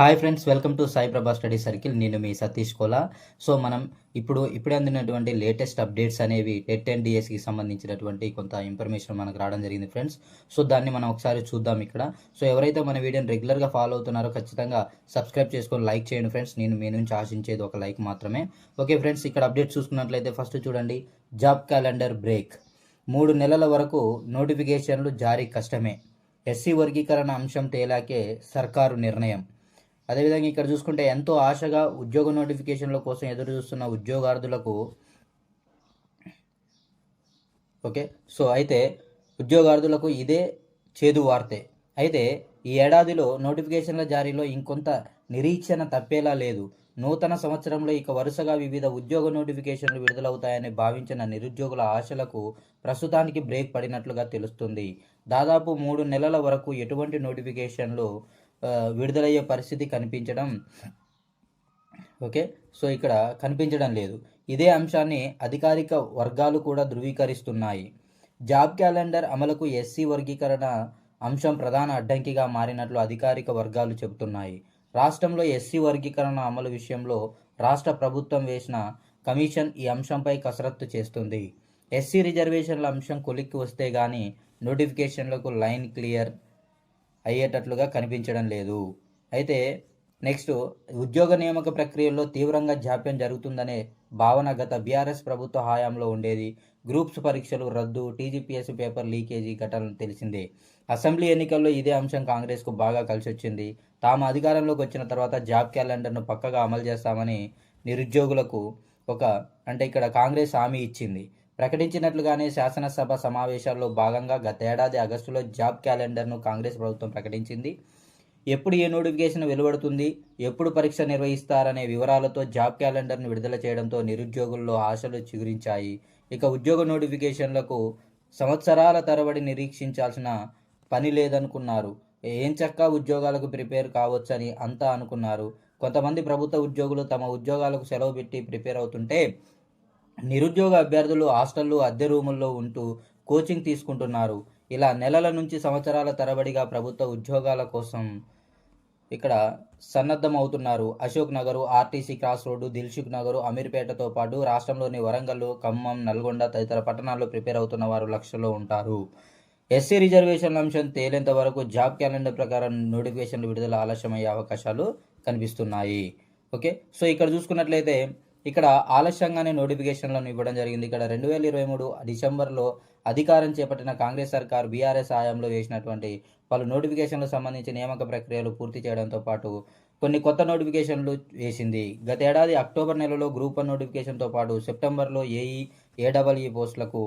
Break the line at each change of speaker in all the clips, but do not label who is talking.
Hi friends welcome to Saiprabha study circle. నేను మీ Satish Kola. So మనం ఇప్పుడు ఇప్పుడే అందినటువంటి లేటెస్ట్ అప్డేట్స్ అనేవి టెట్ అండ్ డిఎస్కి సంబంధించినటువంటి కొంత ఇన్ఫర్మేషన్ మనకు రావడం జరిగింది ఫ్రెండ్స్. సో దాన్ని మనం ఒకసారి చూద్దాం ఇక్కడ. సో ఎవరైతే మన వీడియోని రెగ్యులర్గా ఫాలో అవుతున్నారో ఖచ్చితంగా సబ్స్క్రైబ్ చేసుకొని లైక్ చేయండి ఫ్రెండ్స్. నేను మీ నుంచి ఆశించేది ఒక లైక్ మాత్రమే. ఓకే ఫ్రెండ్స్ ఇక్కడ అప్డేట్ చూసుకున్నట్లయితే ఫస్ట్ చూడండి. Job calendar break. మూడు నెలల వరకు నోటిఫికేషన్లు జారీ కష్టమే. ఎస్సీ వర్గీకరణ అంశం తేలాకే సర్కారు నిర్ణయం. అదేవిధంగా ఇక్కడ చూసుకుంటే ఎంతో ఆశగా ఉద్యోగ నోటిఫికేషన్ల కోసం ఎదురు చూస్తున్న ఉద్యోగార్థులకు ఓకే సో అయితే ఉద్యోగార్థులకు ఇదే చేదు వార్తే. అయితే ఈ ఏడాదిలో నోటిఫికేషన్ల జారీలో ఇంకొంత నిరీక్షణ తప్పేలా లేదు. నూతన సంవత్సరంలో ఇక వరుసగా వివిధ ఉద్యోగ నోటిఫికేషన్లు విడుదలవుతాయని భావించిన నిరుద్యోగుల ఆశలకు ప్రస్తుతానికి బ్రేక్ పడినట్లుగా తెలుస్తుంది. దాదాపు మూడు నెలల వరకు ఎటువంటి నోటిఫికేషన్లు విడుదలయ్యే పరిస్థితి కనిపించడం. ఓకే? సో ఇక్కడ కనిపించడం లేదు. ఇదే అంశాన్ని అధికారిక వర్గాలు కూడా ధృవీకరిస్తున్నాయి. జాబ్ క్యాలెండర్ అమలుకు ఎస్సీ వర్గీకరణ అంశం ప్రధాన అడ్డంకిగా మారినట్లు అధికారిక వర్గాలు చెబుతున్నాయి. రాష్ట్రంలో ఎస్సీ వర్గీకరణ అమలు విషయంలో రాష్ట్ర ప్రభుత్వం వేసిన కమిషన్ ఈ అంశంపై కసరత్తు చేస్తుంది. ఎస్సీ రిజర్వేషన్ల అంశం కొలిక్కి వస్తే గానీ నోటిఫికేషన్లకు లైన్ క్లియర్ అయ్యేటట్లుగా కనిపించడం లేదు. అయితే నెక్స్ట్ ఉద్యోగ నియామక ప్రక్రియల్లో తీవ్రంగా జాప్యం జరుగుతుందనే భావన గత బీఆర్ఎస్ ప్రభుత్వ హయాంలో ఉండేది. గ్రూప్స్ పరీక్షలు రద్దు టీజీపీఎస్ పేపర్ లీకేజీ ఘటనలు తెలిసిందే. అసెంబ్లీ ఎన్నికల్లో ఇదే అంశం కాంగ్రెస్కు బాగా కలిసొచ్చింది. తాము అధికారంలోకి వచ్చిన తర్వాత జాబ్ క్యాలెండర్ను పక్కగా అమలు చేస్తామని నిరుద్యోగులకు ఒక అంటే ఇక్కడ కాంగ్రెస్ హామీ ఇచ్చింది. ప్రకటించినట్లుగానే శాసనసభ సమావేశాల్లో భాగంగా గతేడాది ఆగస్టులో జాబ్ క్యాలెండర్ను కాంగ్రెస్ ప్రభుత్వం ప్రకటించింది. ఎప్పుడు ఏ నోటిఫికేషన్ వెలువడుతుంది ఎప్పుడు పరీక్ష నిర్వహిస్తారనే వివరాలతో జాబ్ క్యాలెండర్ను విడుదల చేయడంతో నిరుద్యోగుల్లో ఆశలు చిగురించాయి. ఇక ఉద్యోగ నోటిఫికేషన్లకు సంవత్సరాల తరబడి నిరీక్షించాల్సిన పని లేదనుకున్నారు. ఏం చక్క ఉద్యోగాలకు ప్రిపేర్ కావచ్చని అంతా అనుకున్నారు. కొంతమంది ప్రభుత్వ ఉద్యోగులు తమ ఉద్యోగాలకు సెలవు పెట్టి ప్రిపేర్ అవుతుంటే నిరుద్యోగ అభ్యర్థులు హాస్టల్లో అద్దె రూముల్లో ఉంటూ కోచింగ్ తీసుకుంటున్నారు. ఇలా నెలల నుంచి సంవత్సరాల తరబడిగా ప్రభుత్వ ఉద్యోగాల కోసం ఇక్కడ సన్నద్ధం అవుతున్నారు Ashok Nagar RTC cross road Dilsukh Nagar అమీర్పేటతో పాటు రాష్ట్రంలోని వరంగల్ ఖమ్మం నల్గొండ తదితర పట్టణాల్లో ప్రిపేర్ అవుతున్న వారు లక్షల్లో ఉంటారు. ఎస్సీ రిజర్వేషన్ల అంశం తేలేంత వరకు జాబ్ క్యాలెండర్ ప్రకారం నోటిఫికేషన్లు విడుదల ఆలస్యమయ్యే అవకాశాలు కనిపిస్తున్నాయి. ఓకే సో ఇక్కడ చూసుకున్నట్లయితే ఇక్కడ ఆలస్యంగానే నోటిఫికేషన్లను ఇవ్వడం జరిగింది. ఇక్కడ రెండు వేల ఇరవై మూడు డిసెంబర్లో అధికారం చేపట్టిన కాంగ్రెస్ సర్కార్ బీఆర్ఎస్ హయాంలో వేసినటువంటి పలు నోటిఫికేషన్లకు సంబంధించి నియామక ప్రక్రియలు పూర్తి చేయడంతో పాటు కొన్ని కొత్త నోటిఫికేషన్లు వేసింది. గత ఏడాది అక్టోబర్ నెలలో గ్రూప్ వన్ నోటిఫికేషన్తో పాటు సెప్టెంబర్లో ఏఈ ఏడబ్ల్యూ పోస్టులకు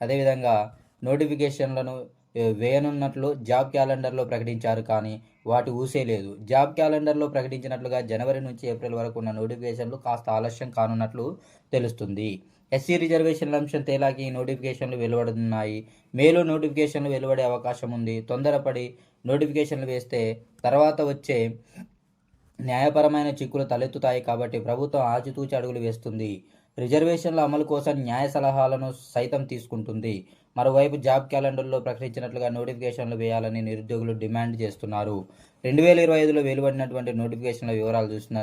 అదేవిధంగా నోటిఫికేషన్లను వేయనున్నట్లు జాబ్ క్యాలెండర్లో ప్రకటించారు కానీ వాటి ఊసే లేదు. జాబ్ క్యాలెండర్లో ప్రకటించినట్లుగా జనవరి నుంచి ఏప్రిల్ వరకు ఉన్న నోటిఫికేషన్లు కాస్త ఆలస్యం కానున్నట్లు తెలుస్తుంది. ఎస్సీ రిజర్వేషన్ల అంశం తేలాకి ఈ నోటిఫికేషన్లు వెలువడుతున్నాయి. మేలో నోటిఫికేషన్లు వెలువడే అవకాశం ఉంది. తొందరపడి నోటిఫికేషన్లు వేస్తే తర్వాత వచ్చే న్యాయపరమైన చిక్కులు తలెత్తుతాయి కాబట్టి ప్రభుత్వం ఆచితూచి అడుగులు వేస్తుంది. రిజర్వేషన్ల అమలు కోసం న్యాయ సలహాలను సైతం తీసుకుంటుంది. మరోవైపు జాబ్ క్యాలెండర్లో ప్రకటించినట్లుగా నోటిఫికేషన్లు వేయాలని నిరుద్యోగులు డిమాండ్ చేస్తున్నారు. రెండు వేల ఇరవై ఐదులో వెలువడినటువంటి నోటిఫికేషన్ల వివరాలు చూసిన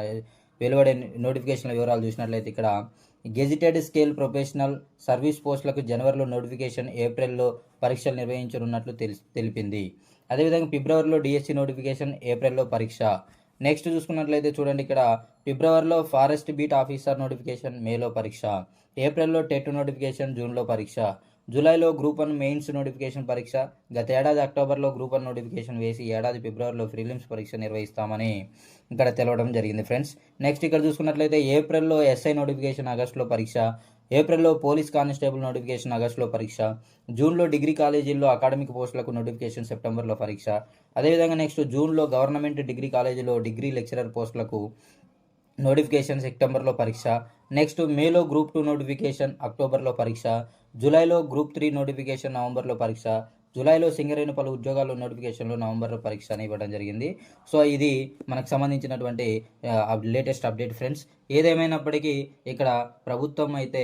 వెలువడే నోటిఫికేషన్ల వివరాలు చూసినట్లయితే ఇక్కడ గెజిటెడ్ స్కేల్ ప్రొఫెషనల్ సర్వీస్ పోస్టులకు జనవరిలో నోటిఫికేషన్ ఏప్రిల్లో పరీక్షలు నిర్వహించనున్నట్లు తెలి తెలిపింది. అదేవిధంగా ఫిబ్రవరిలో డిఎస్సి నోటిఫికేషన్ ఏప్రిల్లో పరీక్ష. నెక్స్ట్ చూసుకున్నట్లయితే చూడండి ఇక్కడ ఫిబ్రవరిలో ఫారెస్ట్ బీట్ ఆఫీసర్ నోటిఫికేషన్ మేలో పరీక్ష. ఏప్రిల్లో టెట్ నోటిఫికేషన్ జూన్లో పరీక్ష. జూలైలో గ్రూప్ వన్ మెయిన్స్ నోటిఫికేషన్ పరీక్ష గత ఏడాది అక్టోబర్లో గ్రూప్ వన్ నోటిఫికేషన్ వేసి ఏడాది ఫిబ్రవరిలో ప్రిలిమ్స్ పరీక్ష నిర్వహిస్తామని ఇక్కడ తెలవడం జరిగింది ఫ్రెండ్స్. నెక్స్ట్ ఇక్కడ చూసుకున్నట్లయితే ఏప్రిల్లో ఎస్ఐ నోటిఫికేషన్ ఆగస్టులో పరీక్ష ఏప్రిల్లో పోలీస్ కానిస్టేబుల్ నోటిఫికేషన్ ఆగస్టులో పరీక్ష జూన్లో డిగ్రీ కాలేజీల్లో అకాడమిక్ పోస్టులకు నోటిఫికేషన్ సెప్టెంబర్లో పరీక్ష. అదేవిధంగా నెక్స్ట్ జూన్లో గవర్నమెంట్ డిగ్రీ కాలేజీలో డిగ్రీ లెక్చరర్ పోస్టులకు నోటిఫికేషన్ సెప్టెంబర్లో పరీక్ష. నెక్స్ట్ మేలో గ్రూప్ టూ నోటిఫికేషన్ అక్టోబర్లో పరీక్ష. జూలైలో గ్రూప్ త్రీ నోటిఫికేషన్ నవంబర్లో పరీక్ష జూలైలో సింగరైన పలు ఉద్యోగాల్లో నోటిఫికేషన్లు నవంబర్లో పరీక్ష అని ఇవ్వడం జరిగింది. సో ఇది మనకు సంబంధించినటువంటి లేటెస్ట్ అప్డేట్ ఫ్రెండ్స్. ఏదేమైనప్పటికీ ఇక్కడ ప్రభుత్వం అయితే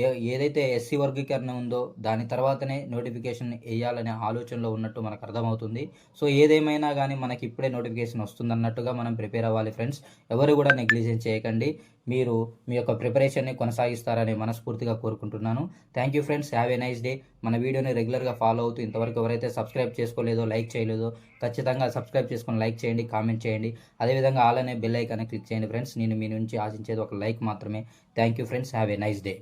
ఏ ఏదైతే ఎస్సీ వర్గీకరణ ఉందో దాని తర్వాతనే నోటిఫికేషన్ వేయాలనే ఆలోచనలో ఉన్నట్టు మనకు అర్థమవుతుంది. సో ఏదేమైనా కానీ మనకి ఇప్పుడే నోటిఫికేషన్ వస్తుందన్నట్టుగా మనం ప్రిపేర్ అవ్వాలి ఫ్రెండ్స్. ఎవరు కూడా నెగ్లిజెన్స్ చేయకండి. మీరు మీ యొక్క ప్రిపరేషన్ని కొనసాగిస్తారని మనస్ఫూర్తిగా కోరుకుంటున్నాను. Thank you friends. Have a nice day. మన వీడియోని రెగ్యులర్గా ఫాలో అవుతూ ఇంతవరకు ఎవరైతే సబ్స్క్రైబ్ చేసుకోలేదో లైక్ చేయలేదో ఖచ్చితంగా సబ్స్క్రైబ్ చేసుకొని లైక్ చేయండి కామెంట్ చేయండి. అదేవిధంగా ఆల్ అనే బెల్ ఐకాన్ని క్లిక్ చేయండి ఫ్రెండ్స్. నేను మీ నుంచి ఆశించేది ఒక లైక్ మాత్రమే. Thank you friends. Have a nice day.